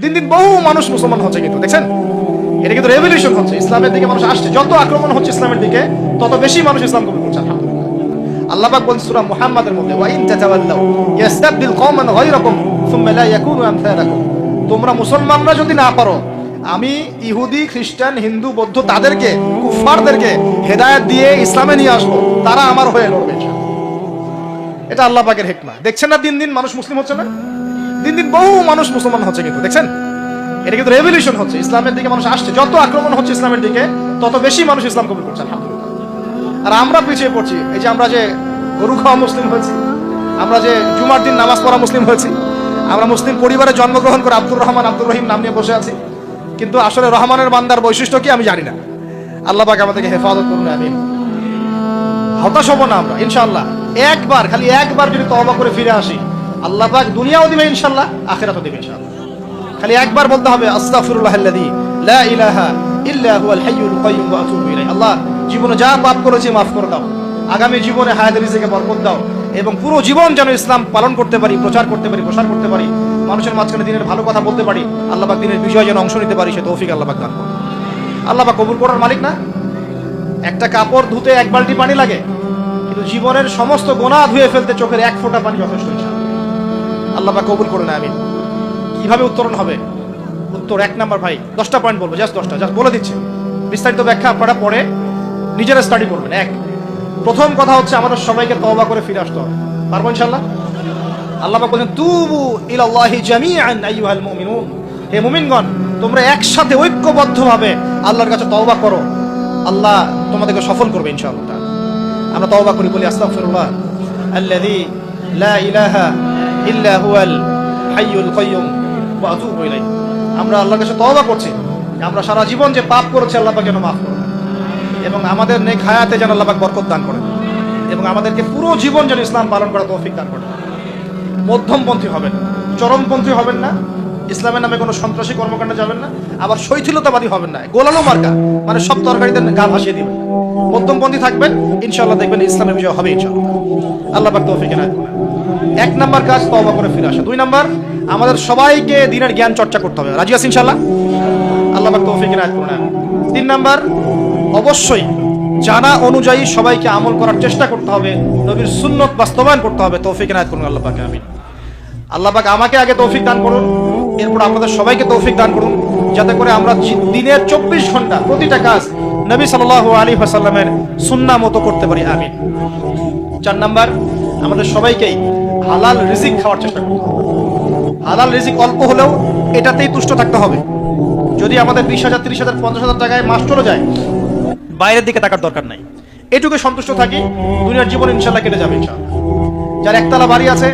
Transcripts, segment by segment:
দিন দিন বহু মানুষ মুসলমান হচ্ছে কিন্তু, দেখছেন? এটা কিন্তু রেভলিউশন হচ্ছে। ইসলামের দিকে মানুষ আসছে। যত আক্রমণ হচ্ছে ইসলামের দিকে, তত বেশি মানুষ ইসলাম কবুল করছে আল্লাহ পাক সূরা মুহাম্মাদের মধ্যে, ওয়া ইন তাতাওয়াল্লাউ ইয়াস্তাবদিল কওমান গায়রাকুম সুম্মা লা ইয়াকুনু আমসালাকুম। তোমরা মুসলমানরা যদি না পারো, আমি ইহুদি, খ্রিস্টান, হিন্দু, বৌদ্ধ, তাদেরকে কুফারদেরকে হেদায়েত দিয়ে ইসলামে নিয়ে আসব, তারা আমার হয়ে লড়বে এটা আল্লাহ পাকের হেকমা। দেখছেন না দিন দিন মানুষ মুসলিম হচ্ছে না? দিন দিন বহু মানুষ মুসলমান হচ্ছে কিন্তু, দেখছেন? এটা কিন্তু রেভলিউশন হচ্ছে, ইসলামের দিকে মানুষ আসছে, যত আক্রমণ হচ্ছে ইসলামের দিকে, তত বেশি মানুষ ইসলাম কবুল করছে, আলহামদুলিল্লাহ। আর আমরা পিছিয়ে পড়ছি, এই যে আমরা যে গরু খাওয়া মুসলিম হয়েছি, আমরা যে জুমার দিন নামাজ পড়া মুসলিম হয়েছি, আমরা মুসলিম পরিবারে জন্মগ্রহণ করে আব্দুর রহমান, আব্দুর রহিম নাম নিয়ে বসে আছি, কিন্তু আসলে রহমানের বান্দার বৈশিষ্ট্য কি আমি জানি না। আল্লাহ পাক আমাদেরকে হেফাজত করুন আমি হতাশ হব না আমরা ইনশাল্লাহ একবার, খালি একবার যদি তওবা করে ফিরে আসি আল্লাহ পাক দুনিয়াও দিবে ইনশাল্লাহ আখিরাতও দিবে ইনশাল্লাহ খালি একবার বলতে হবে আস্তাগফিরুল্লাহ আল্লাযী লা ইলাহা ইল্লা হুয়াল হাইয়ুল কাইয়্যুম ওয়া আতুবু ইলাইহি। আল্লাহ, জীবনে যা পাপ করেছি মাফ করে দাও। আগামী জীবনে হায়াত রিজিকে বরকত দাও এবং পুরো জীবন যেন ইসলাম পালন করতে পারি, প্রচার করতে পারি, প্রসার করতে পারি, মানুষের মাঝখানে দিনের ভালো কথা বলতে পারি, আল্লাহ পাক দিনের বিজয় যেন অংশ নিতে পারি, সে তৌফিক আল্লাহ পাক দান করুন। আল্লাহ পাক কবুল করার মালিক না? একটা কাপড় ধুতে এক বালতি পানি লাগে, কিন্তু জীবনের সমস্ত গোনা ধুয়ে ফেলতে চোখের এক ফোঁটা পানি যথেষ্ট। আল্লাহ পাক কবুল না আমি কীভাবে উত্তরণ হবে? উত্তর এক নাম্বার ভাই, দশটা পয়েন্ট বলব জাস্ট দশটা জাস্ট বলে দিচ্ছি। বিস্তারিত ব্যাখ্যা আপনারা পরে নিজেরা স্টাডি করবেন। এক, প্রথম কথা হচ্ছে আমাদের সবাইকে তওবা করে ফিরে আসতে হবে। পারব ইনশাল্লাহ আল্লাহ বলেন তুবু ইলাল্লাহি জামিআন, আইয়ুহাল মুমিনুন। হে মুমিনগণ, তোমরা একসাথে ঐক্যবদ্ধভাবে আল্লাহর কাছে তওবা করো। আল্লাহ তোমাদেরকে সফল করবে ইনশাআল্লাহ। আমরা তওবা করি, বলি আস্তাগফিরুল্লাহ। আল্লাযী লা ইলাহা ইল্লা হুয়াল হাইয়ুল ইলাইহি। আমরা আল্লাহর কাছে তওবা করছি। আমরা সারা জীবন যে পাপ করেছি আল্লাহ যেন মাফ করুন এবং আমাদের নেক হায়াতে যেন আল্লাহ পাক বরকত দান করেন। এবং আমাদেরকে পুরো জীবন যেন ইসলাম পালন করা তৌফিক দান করেন। মধ্যমপন্থী হবেন। চরমপন্থী হবেন না। ইসলামের নামে কোনো সন্ত্রাসী কর্মকাণ্ডে যাবেন না, আবার শৈথিলতাবাদী হবেন না। গোলালো মার্কা মানে সব তরকারিতে গা ভাসিয়ে দিবেন। মধ্যমপন্থী থাকবেন ইনশাল্লাহ দেখবেন ইসলামের বিজয় হবে ইনশাল্লাহ আল্লাহ পাক তৌফিক করুন। এক নাম্বার কাজ তওবা করে ফিরে আসা। দুই নাম্বার, আমাদের সবাইকে দিনের জ্ঞান চর্চা করতে হবে। রাজি আছি ইনশাল্লাহ আল্লাহ পাক তৌফিক করুন তিন নাম্বার, অবশ্যই জানা অনুযায়ী সবাইকে আমল করার চেষ্টা করতে হবে। নবীর সুন্নত বাস্তবায়ন করতে হবে। তৌফিক এনায়েত করুন, আল্লাহ পাকে, আমিন। আল্লাহ পাক আমাকে আগে তৌফিক দান করুন। এরপর আপনাদের সবাইকে তৌফিক দান করুন, যাতে করে আমরা দিনের চব্বিশ ঘণ্টা প্রতিটা কাজ নবী সাল্লাহ আলী হাসাল্লামের সুন্না মতো করতে পারি আমি চার নাম্বার, আমাদের সবাইকেই হালাল রিজিক খাওয়ার চেষ্টা হবে হালাল রিজিক অল্প হলেও এটাতেই তুষ্ট থাকতে হবে। যদি আমাদের বিশ হাজার, তিরিশ হাজার, পঞ্চাশ হাজার টাকায় মাস চলে যায়, বাইরের দিকে তাকার দরকার নাই। এটুকু সন্তুষ্ট থাকি, দুনিয়ার জীবন ইনশাল্লাহ কেটে যাবে ইনশাল্লাহ। যার একতলা বাড়ি আছে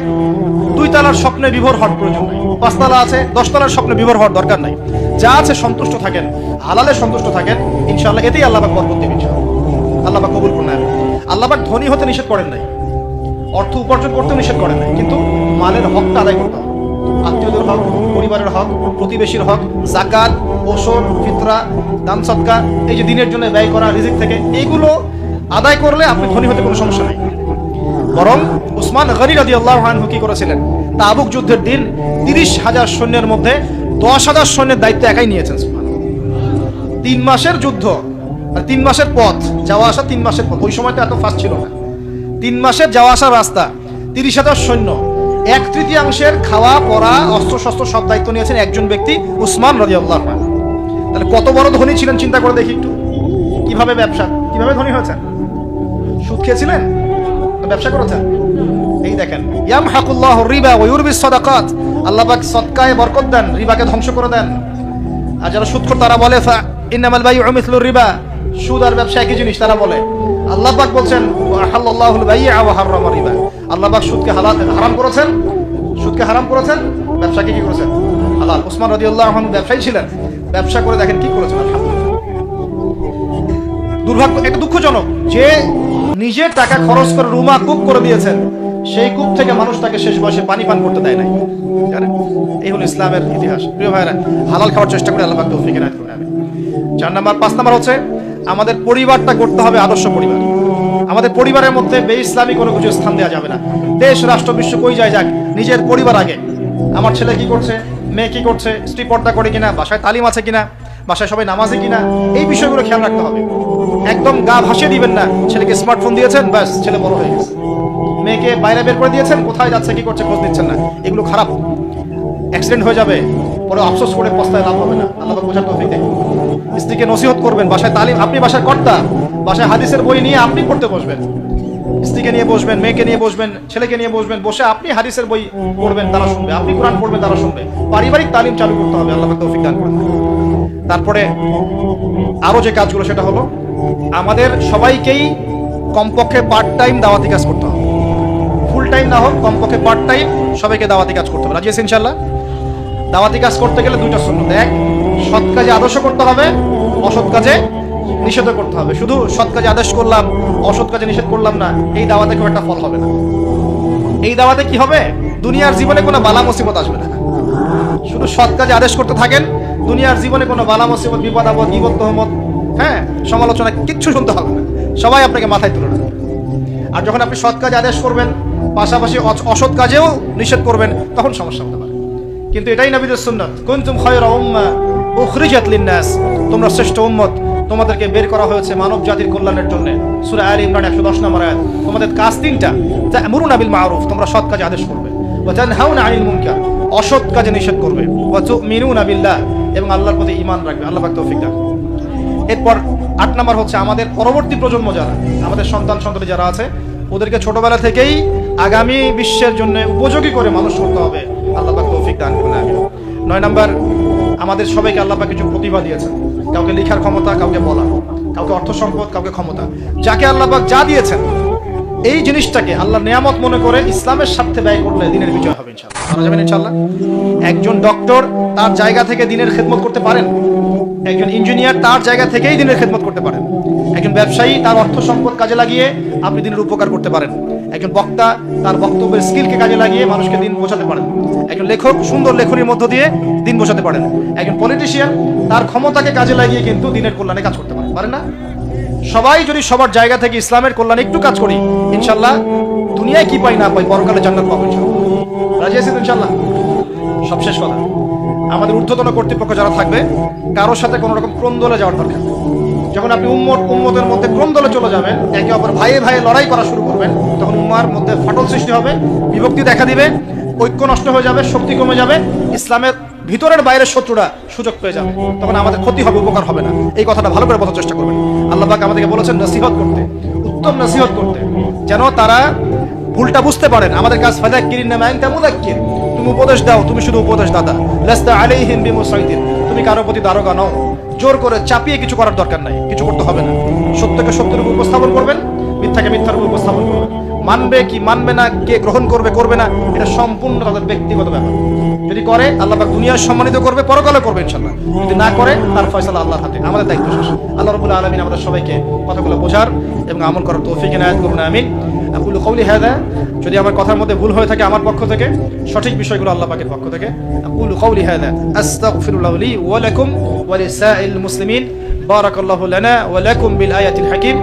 দুই তালার স্বপ্নে বিভোর হওয়ার প্রয়োজন নাই। পাঁচতলা আছে, দশতলার স্বপ্নে বিভোর হওয়ার দরকার নাই। যা আছে সন্তুষ্ট থাকেন, হালালে সন্তুষ্ট থাকেন ইনশাল্লাহ এতেই আল্লাহ পাক বরকত দেবেন ইনশাল্লাহ আল্লাহ পাক কবুল করুন আল্লাহ পাক ধনী হতে নিষেধ করেন নাই। অর্থ উপার্জন করতে নিষেধ করেন নাই, কিন্তু মালের হকটা আদায় করতে আত্মীয়দের হক, পরিবারের হক, প্রতিবেশীর হক জাকাত ওসর, ফিতরা, দান সৎকার, এই যে দিনের জন্য ব্যয় করা, রিজিক থেকে এইগুলো আদায় করলে আপনি ধনী হতে কোনো সমস্যা নেই। বরং উসমান গনি রাদি আল্লাহ কি করেছিলেন? তাবুক যুদ্ধের দিন তিরিশ হাজার সৈন্যের মধ্যে দশ হাজার সৈন্যের দায়িত্ব একাই নিয়েছেন তিন মাসের যুদ্ধ তিন মাসের পথ, যাওয়া আসা তিন মাসের পথ। ওই সময়টা এত ফাস্ট ছিল না। তিন মাসের যাওয়া আসার রাস্তা, তিরিশ হাজার সৈন্য। এক তৃতীয়াংশের খাওয়া, পড়া, অস্ত্র শস্ত্র সব দায়িত্ব নিয়েছেন একজন ব্যক্তি উসমান রাজি আল্লাহ তাহলে কত বড় ধনী ছিলেন চিন্তা করে দেখি একটু। কীভাবে ব্যবসা, কীভাবে ধনী হয়েছেন? সুদ খেয়েছিলেন? ব্যবসা করেছেন? এই দেখেন ইয়াম হাকুল্লাহ রিবা ওয়া ইউরবিস সাদাকাত। আল্লাহ পাক সদকায়ে বরকত দেন, রিবাকে ধ্বংস করে দেন। আর যারা সুদ তারা বলে, ফা ইন্নামাল বাইউ মিসলুর রিবা। সুদ আর ব্যবসা একই জিনিস তারা বলে। আল্লাহ পাক বলছেন, ওয়া হাল্লাল্লাহুল বাই'a ওয়া হাররামা রিবা। আল্লাহ পাক সুদকে হালাল, হারাম করেছেন? সুদকে হারাম করেছেন? ব্যবসাকে কি করেছেন? হালাল। ওসমান রাদিয়াল্লাহু আনহু ব্যবসায়ী ছিলেন। ব্যবসা করে দেখেন কি করেছেন, আলহামদুলিল্লাহ। দুর্ভাগ্য এটা দুঃখজনক যে নিজের টাকা খরচ করে রুমা কূপ করে দিয়েছেন। সেই কূপ থেকে মানুষ তাকে শেষ বয়সে পানি পান করতে দেয় নাই। এই হলো ইসলামের ইতিহাস। প্রিয় ভাইরা হালাল খাওয়ার চেষ্টা করে আল্লাহ তৌফিক এনায়েত করে আমি চার নাম্বার, পাঁচ নাম্বার হচ্ছে, আমাদের পরিবারটা করতে হবে আদর্শ পরিবার। আমাদের পরিবারের মধ্যে বে ইসলামী কোনো কিছু স্থান দেওয়া যাবে না। দেশ, রাষ্ট্র, বিশ্ব কই যায় যাক, নিজের পরিবার আগে। আমার ছেলে কি করছে? মেয়ে কি করছে? স্ত্রী পর্দা করে কিনা? বাসায় তালিম আছে কিনা? বাসায় সবাই নামাজে কিনা, এই বিষয়গুলো খেয়াল রাখতে হবে। একদম গা ভাসিয়ে দিবেন না। ছেলেকে স্মার্টফোন দিয়েছেন, ব্যাস, ছেলে বড় হয়ে গেছে। মেয়েকে বাইরে বের করে দিয়েছেন, কোথায় যাচ্ছে, কি করছে, খোঁজ দিচ্ছেন না। এগুলো খারাপ। অ্যাক্সিডেন্ট হয়ে যাবে, পরে আফসোস করে পস্তায় লাভ হবে না। আল্লাহ বোঝার তৌফিক দেয় স্ত্রীকে নসিহত করবেন, বাসায় তালিম, আপনি বাসায় কর্তা। বাসায় হাদিসের বই নিয়ে আপনি পড়তে বসবেন। স্ত্রীকে নিয়ে বসবেন, মেয়েকে নিয়ে বসবেন, ছেলেকে নিয়ে বসবেন, বসে আপনি হাদিসের বই পড়বেন, তারা শুনবে। আপনি কোরআন পড়বেন, তারা শুনবে। পারিবারিক তালিম চালু করতে হবে, আল্লাহ তৌফিক দান করুন। তারপরে আরও যে কাজগুলো, সেটা হলো আমাদের সবাইকেই কমপক্ষে পার্ট টাইম দাওয়াতি কাজ করতে হবে। ফুল টাইম না হোক, কমপক্ষে পার্ট টাইম সবাইকে দাওয়াতি কাজ করতে হবে। রাজি আছেন ইনশাল্লাহ দাওয়াতি কাজ করতে গেলে দুইটা সুন্নত। এক, সৎ কাজে আদর্শ করতে হবে, অসৎ কাজে নিষেধ করতে হবে। শুধু সৎ কাজে আদেশ করলাম, অসৎ কাজে নিষেধ করলাম না, এই দাওয়াতে খুব একটা ফল হবে না। এই দাওয়াতে কি হবে? দুনিয়ার জীবনে কোনো বালা মুসিবত আসবে না। শুধু সৎ কাজে আদেশ করতে থাকেন দুনিয়ার জীবনে কোনো বালা, মুসিবত, বিপদ, আপদ বিপদ তহমত হ্যাঁ সমালোচনা কিচ্ছু শুনতে হবে না। সবাই আপনাকে মাথায় তুলে নেবে। আর যখন আপনি সৎ কাজে আদেশ করবেন, পাশাপাশি অসৎ কাজেও নিষেধ করবেন, তখন সমস্যা হতে পারে। কিন্তু এটাই নবীদের সুন্নাত। কুনতুম খায়রা উম্মাহ উখরিজাত লিন-নাস। তোমরা শ্রেষ্ঠ উম্মত। তোমাদেরকে বের করা হয়েছে মানব জাতির কল্যাণের জন্য। সূরা আলে ইমরান 110 নম্বর আয়াত। তোমাদের কাজ তিনটা। তা'মুরুনা বিল মা'রুফ। তোমরা সৎ কাজে আদেশ করবে। ওয়া তানহাউনা আনিল মুনকার। অসৎ কাজে নিষেধ করবে। ওয়া তু'মিনুনা বিল্লাহ, এবং আল্লাহর প্রতি ঈমান রাখবে। আল্লাহ তৌফিক দান। এরপর আট নাম্বার হচ্ছে আমাদের পরবর্তী প্রজন্ম যারা, আমাদের সন্তান সন্ততি যারা আছে, ওদেরকে ছোটবেলা থেকেই আগামী বিশ্বের জন্য উপযোগী করে মানুষ করতে হবে। আল্লাহ তৌফিক দান আমিন। নয় নাম্বার, আমাদের সবাইকে আল্লাহ কিছু প্রতিভা দিয়েছেন। কাউকে লেখার ক্ষমতা, কাউকে বলা, কাউকে অর্থ সম্পদ কাউকে ক্ষমতা। যাকে আল্লাহ পাক যা দিয়েছেন এই জিনিসটাকে আল্লাহ নিয়ামত মনে করে ইসলামের স্বার্থে ব্যয় করলে দিনের বিজয় হবে ইনশাআল্লাহ। যাবেন ইনশাআল্লাহ? একজন ডক্টর তার জায়গা থেকে দিনের খেদমত করতে পারেন। একজন ইঞ্জিনিয়ার তার জায়গা থেকেই দিনের খেদমত করতে পারেন। একজন ব্যবসায়ী তার অর্থ সম্পদ কাজে লাগিয়ে আপনি দিনের উপকার করতে পারেন। একজন বক্তা তার বক্তব্যের স্কিলকে কাজে লাগিয়ে মানুষকে দিন বোঝাতে পারেন। একজন লেখক সুন্দর লেখনীর মধ্য দিয়ে দিন বোঝাতে পারেন। একজন পলিটিশিয়ান তার ক্ষমতাকে কাজে লাগিয়ে কিন্তু দিনের কল্যাণে কাজ করতে পারেন। পারেন না? সবাই যদি সবার জায়গা থেকে ইসলামের কল্যাণে একটু কাজ করি, ইনশাল্লাহ দুনিয়ায় কি পাই না পাই পরকালে জান্নাত পাবো রাজি আছেন তো ইনশাল্লাহ? সবশেষ কথা। আমাদের ঊর্ধ্বতন কর্তৃপক্ষ যারা থাকবে কারোর সাথে কোনো রকম ক্রন্দলে যাওয়ার দরকার। যখন আপনি উম্মত, উম্মতের মধ্যে ক্রন্দলে চলে যাবেন, একে অপর ভাইয়ে ভাইয়ে লড়াই করা শুরু করবেন, তখন উম্মার মধ্যে ফাটল সৃষ্টি হবে, বিভক্তি দেখা দিবে, ঐক্য নষ্ট হয়ে যাবে, শক্তি কমে যাবে, ইসলামের ভিতরের বাইরের শত্রুরা সুযোগ পেয়ে যাবে। তখন আমাদের ক্ষতি হবে, উপকার হবে না। এই কথাটা ভালো করে বোঝার চেষ্টা করবেন। আল্লাহ পাক আমাদেরকে বলেছেন, নসিহত করতে। উত্তম নসিহত করতে। যেন তারা ভুলটা বুঝতে পারেন। আমাদের কাজ ফাদা কিরিন নামে আইন তেমুদাক্কির তুমি উপদেশ দাও, তুমি শুধু উপদেশ দাতা লাস্তা আলাইহিম বিমুসাইদিন তুমি কারও প্রতি দারোগা নও। জোর করে চাপিয়ে কিছু করার দরকার নাই। কিছু করতে হবে না। সত্যকে সত্যের উপর উপস্থাপন করবেন, মিথ্যাকে মিথ্যার উপর উপস্থাপন করবেন। মানবে কি মানবে না, কে গ্রহণ করবে করবে না, এটা সম্পূর্ণ তাদের ব্যক্তিগত ব্যাপার। যদি করে, আল্লাহ পাক দুনিয়ার সম্মানিত করবে পরকালে করবে ইনশাল্লাহ যদি না করে, তার ফয়সালা আল্লাহর হাতে। আমাদের দায়িত্ব শেষ। আল্লাহ রবুল্লা আলমিন আমাদের সবাইকে কথাগুলো বোঝার এবং আমল করার তৌফিক এনায়াত করুন, আমিন। আকুলু কওলি হাদা যদি আমার কথার মধ্যে ভুল হয়ে থাকে আমার পক্ষ থেকে, সঠিক বিষয়গুলো আল্লাহ পাকের পক্ষ থেকে, আকুলু কওলি হাদা আস্তাগফিরুল্লাহ লি ওয়া লাকুম ওয়া লিসাইল মুসলিমিন। বারাকাল্লাহু লানা ওয়া লাকুম বিল আয়াতিল হাকিম।